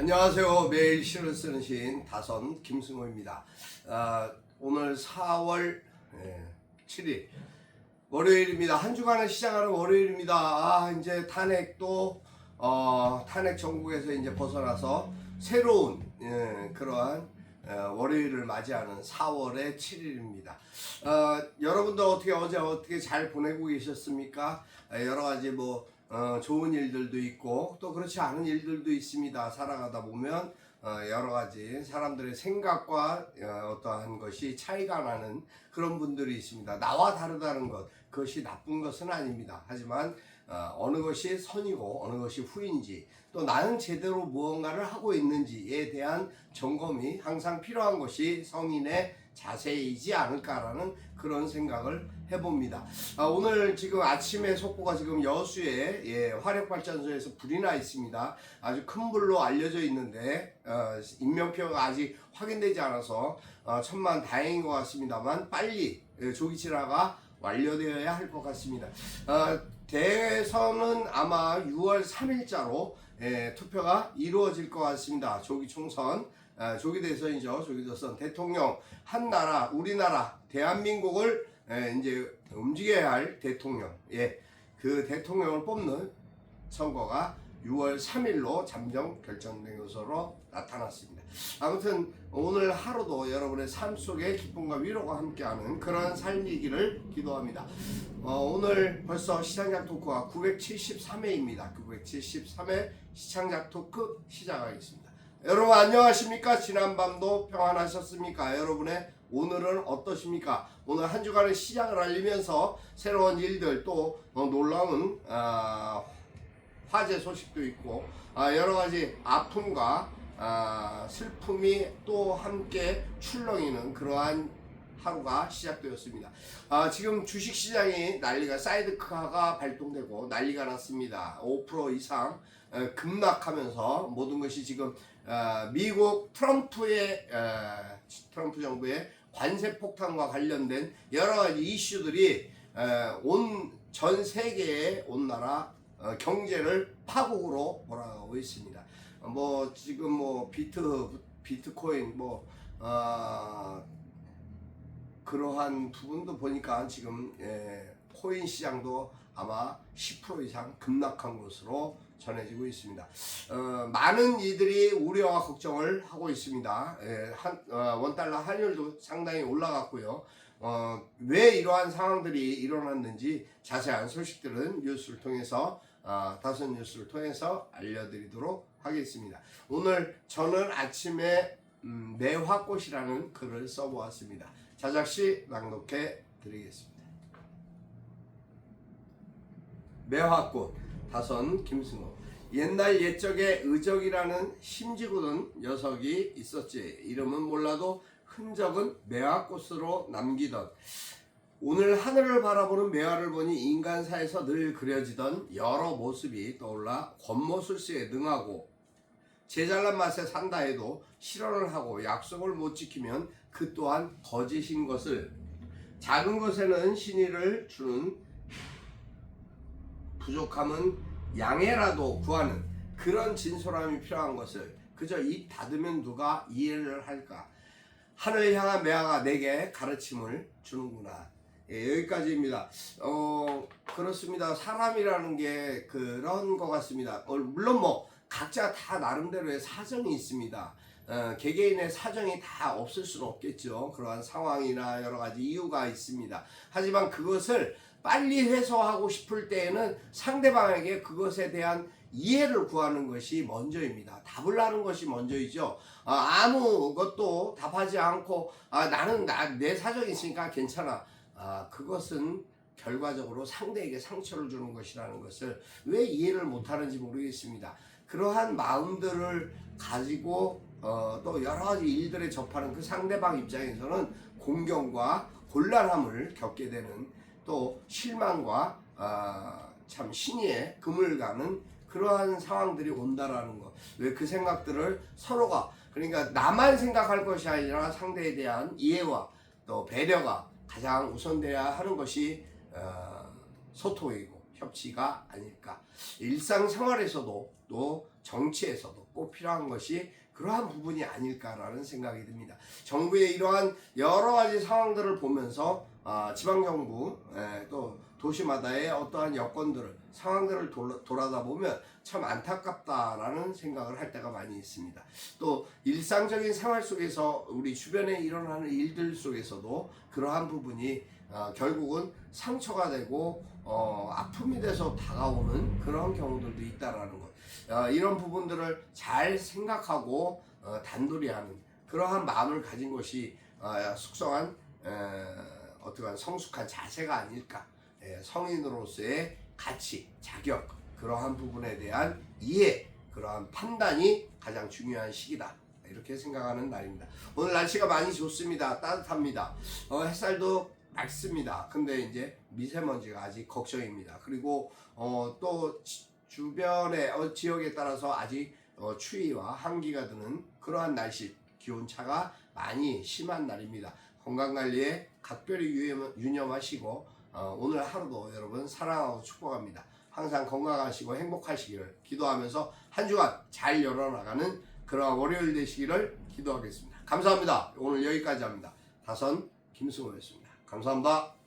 안녕하세요. 매일 시를 쓰는 시인 다선 김승호입니다. 아, 오늘 4월 7일 월요일입니다. 한 주간을 시작하는 월요일입니다. 아, 이제 탄핵도 어, 탄핵 정국에서 이제 벗어나서 새로운 예, 그러한 어, 월요일을 맞이하는 4월의 7일입니다. 어, 여러분들 어떻게 어제 어떻게 잘 보내고 계셨습니까? 아, 여러 가지 뭐 어, 좋은 일들도 있고 또 그렇지 않은 일들도 있습니다. 살아가다 보면 어, 여러 가지 사람들의 생각과 어, 어떠한 것이 차이가 나는 그런 분들이 있습니다. 나와 다르다는 것 그것이 나쁜 것은 아닙니다. 하지만 어, 어느 것이 선이고 어느 것이 후인지 또 나는 제대로 무언가를 하고 있는지에 대한 점검이 항상 필요한 것이 성인의 자세이지 않을까라는 그런 생각을 해봅니다. 아, 오늘 지금 아침에 속보가 지금 여수에 예, 화력발전소에서 불이 나 있습니다. 아주 큰 불로 알려져 있는데 어, 인명피해가 아직 확인되지 않아서 어, 천만 다행인 것 같습니다만 빨리 예, 조기 진화가 완료되어야 할 것 같습니다. 어, 대선은 아마 6월 3일자로 예, 투표가 이루어질 것 같습니다. 조기 총선, 아, 조기 대선이죠. 조기 대선 대통령 한 나라, 우리나라, 대한민국을 예, 이제 움직여야 할 대통령, 예, 그 대통령을 뽑는 선거가 6월 3일로 잠정 결정된 것으로 나타났습니다. 아무튼 오늘 하루도 여러분의 삶 속에 기쁨과 위로가 함께하는 그런 삶이기를 기도합니다. 어, 오늘 벌써 시상작 토크가 973회입니다. 973회 시창작 토크 시작하겠습니다. 여러분 안녕하십니까? 지난밤도 평안하셨습니까? 여러분의 오늘은 어떠십니까? 오늘 한 주간의 시작을 알리면서 새로운 일들 또 어, 놀라운 아, 화재 소식도 있고 아, 여러 가지 아픔과 아, 슬픔이 또 함께 출렁이는 그러한 하루가 시작되었습니다. 아, 지금 주식 시장이 난리가 사이드카가 발동되고 난리가 났습니다. 5% 이상 에, 급락하면서 모든 것이 지금 아, 미국 트럼프의 에, 트럼프 정부의 관세 폭탄과 관련된 여러 가지 이슈들이 온 전 세계의 온 나라 어, 경제를 파국으로 몰아가고 있습니다. 어, 뭐 지금 뭐 비트 비트코인 뭐 어, 그러한 부분도 보니까 지금 예, 코인 시장도 아마 10% 이상 급락한 것으로 전해지고 있습니다. 어, 많은 이들이 우려와 걱정을 하고 있습니다. 예, 한, 어, 원달러 환율도 상당히 올라갔고요. 어, 왜 이러한 상황들이 일어났는지 자세한 소식들은 뉴스를 통해서 어, 다섯 뉴스를 통해서 알려드리도록 하겠습니다. 오늘 저는 아침에 음, 매화꽃이라는 글을 써보았습니다. 자작시 낭독해 드리겠습니다. 매화꽃 다선 김승호 옛날 옛적에 의적이라는 심지고든 녀석이 있었지 이름은 몰라도 흔적은 매화꽃으로 남기던 오늘 하늘을 바라보는 매화를 보니 인간사에서 늘 그려지던 여러 모습이 떠올라 권모술수에 능하고 제잘난 맛에 산다 해도 실언을 하고 약속을 못 지키면 그 또한 거짓인 것을. 작은 것에는 신의를 주는 부족함은 양해라도 구하는 그런 진솔함이 필요한 것을. 그저 입 닫으면 누가 이해를 할까? 하늘 향한 매화가 내게 가르침을 주는구나 예, 여기까지입니다. 어 그렇습니다. 사람이라는 게 그런 것 같습니다. 어, 물론 뭐 각자 다 나름대로의 사정이 있습니다. 어, 개개인의 사정이 다 없을 수는 없겠죠. 그러한 상황이나 여러 가지 이유가 있습니다. 하지만 그것을 빨리 해소하고 싶을 때에는 상대방에게 그것에 대한 이해를 구하는 것이 먼저입니다. 답을 하는 것이 먼저이죠. 아, 아무것도 답하지 않고 아, 나는 나, 내 사정이 있으니까 괜찮아. 아, 그것은 결과적으로 상대에게 상처를 주는 것이라는 것을 왜 이해를 못하는지 모르겠습니다. 그러한 마음들을 가지고 어, 또 여러 가지 일들에 접하는 그 상대방 입장에서는 공경과 곤란함을 겪게 되는 또 실망과 아, 참 신의에 금을 가는 그러한 상황들이 온다라는 것. 왜 그 생각들을 서로가 그러니까 나만 생각할 것이 아니라 상대에 대한 이해와 또 배려가 가장 우선돼야 하는 것이 어, 소통이고 협치가 아닐까. 일상생활에서도 또 정치에서도 꼭 필요한 것이 그러한 부분이 아닐까라는 생각이 듭니다. 정부의 이러한 여러 가지 상황들을 보면서 아, 지방정부 에, 또 도시마다의 어떠한 여건들을 상황들을 돌아, 돌아 다 보면 참 안타깝다라는 생각을 할 때가 많이 있습니다. 또 일상적인 생활 속에서 우리 주변에 일어나는 일들 속에서도 그러한 부분이 어, 결국은 상처가 되고 어, 아픔이 돼서 다가오는 그런 경우들도 있다라는 것. 어, 이런 부분들을 잘 생각하고 어, 단도리하는 그러한 마음을 가진 것이 어, 숙성한 에, 어떠한 성숙한 자세가 아닐까. 예, 성인으로서의 가치, 자격 그러한 부분에 대한 이해, 그러한 판단이 가장 중요한 시기다. 이렇게 생각하는 날입니다. 오늘 날씨가 많이 좋습니다. 따뜻합니다. 어, 햇살도 맑습니다. 근데 이제 미세먼지가 아직 걱정입니다. 그리고 어, 또 지- 주변의 어, 지역에 따라서 아직 어, 추위와 한기가 드는 그러한 날씨 기온 차가 많이 심한 날입니다. 건강 관리에 각별히 유념, 유념하시고 어, 오늘 하루도 여러분 사랑하고 축복합니다. 항상 건강하시고 행복하시기를 기도하면서 한 주간 잘 열어나가는 그러한 월요일 되시기를 기도하겠습니다. 감사합니다. 오늘 여기까지 합니다. 다선 김승호였습니다. 감사합니다.